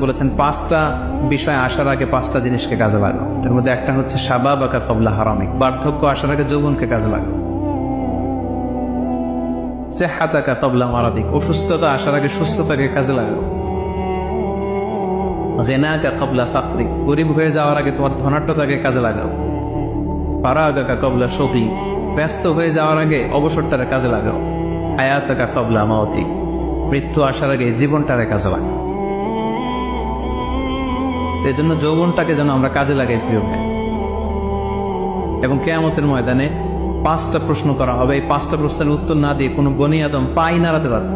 বলেছেন, পাঁচটা বিষয় আসার আগে পাঁচটা জিনিসকে কাজে লাগাও। তার মধ্যে একটা হচ্ছে সাবা বাকা ফবলা হারামিক বার্ধক্য আসার আগে যৌবনকে কাজে লাগাও। কবলা মারাদিক। অসুস্থতা আসার আগে সুস্থতাকে কাজে লাগাও। গরিব হয়ে যাওয়ার আগে তোমার ধনাট্যতাকে কাজে লাগাও। ফারাগাকা কবলা শোকি ব্যস্ত হয়ে যাওয়ার আগে অবসরটারে কাজে লাগাও। হায়াতাকা কবলা মাওতিক মৃত্যু আসার আগে জীবনটারে কাজে লাগাও। এই জন্য যৌবনটাকে যেন আমরা কাজে লাগাই প্রিয় ভাই। এবং কেয়ামতের ময়দানে পাঁচটা প্রশ্ন করা হবে। এই পাঁচটা প্রশ্নের উত্তর না দিয়ে কোনো বনি আদম পাই নাড়াতে পারবে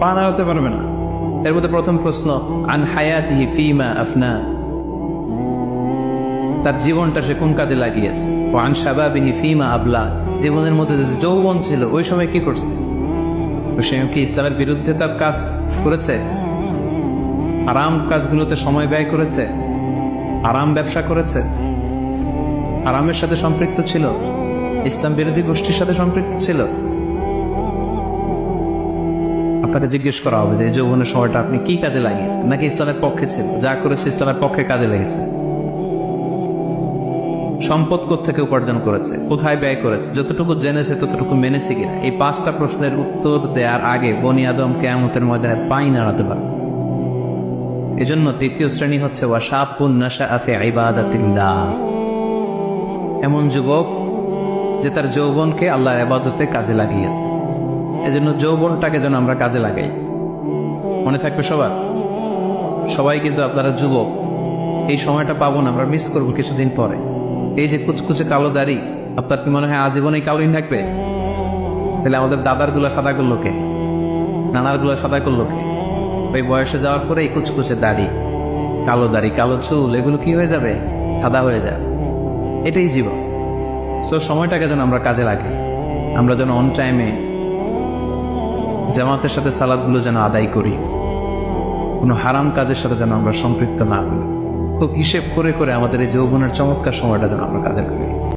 পা নাড়াতে পারবে না। এর মধ্যে প্রথম প্রশ্ন, আন হায়াতিহি ফিমা আফনা? তার জীবনটা সে কোন কাজে লাগিয়েছে? শাবাবিহি ফিমা আবলা? জীবনের মধ্যে যে যৌবন ছিল, ওই সময় কি করছে? তো সে কি ইসলামের বিরুদ্ধে তার কাজ করেছে? আরাম কাজগুলোতে সময় ব্যয় করেছে? আরাম ব্যবসা করেছে? আরামের সাথে সম্পৃক্ত ছিল? ইসলাম বিরোধী গোষ্ঠীর সাথে সম্পৃক্ত ছিল? আপনাকে জিজ্ঞেস করা হবে যে এই যৌবনের সময়টা আপনি কি কাজে লাগিয়ে? নাকি ইসলামের পক্ষে ছিল? যা করেছে ইসলামের পক্ষে কাজে লেগেছে। সম্পদ থেকে উপার্জন করেছে? কোথায় ব্যয় করেছে? যতটুকু জেনেছে, ততটুকু মেনেছে কিনা? এই পাঁচটা প্রশ্নের উত্তর দেওয়ার আগে বনি আদম কেয়ামতের ময়দানে পাই নাড়াতে পারে এজন্য দ্বিতীয় শ্রেণি হচ্ছে এমন যুবক যে তার যৌবনকে আল্লাহর আবাদতে কাজে লাগিয়েছে এজন্য যৌবনটাকে যেন আমরা কাজে লাগাই। মনে থাকবে সবার? সবাই কিন্তু আপনারা যুবক, এই সময়টা পাবো না, আমরা মিস করব কিছুদিন পরে। এই যে কুচকুচে কালো দাড়ি, আপনার কি মনে হয় আজীবনই কালোই থাকবে? তাহলে আমাদের দাদারগুলা সাদা করল কে? নানারগুলা সাদা করল কে? ওই বয়সে যাওয়ার পরে এই কুচকুচে দাড়ি, কালো দাড়ি, কালো চুল, এগুলো কি হয়ে যাবে? সাদা হয়ে যাবে এটাই জীবন। সো সময়টাকে যেন আমরা কাজে লাগাই। আমরা যেন অন টাইমে জামাতের সাথে সালাদগুলো যেন আদায় করি। কোনো হারাম কাজের সাথে যেন আমরা সম্পৃক্ত না হই। খুব হিসেব করে করে আমাদের এই যৌবনের চমৎকার সময়টা যেন আমরা কাজে লাগাই।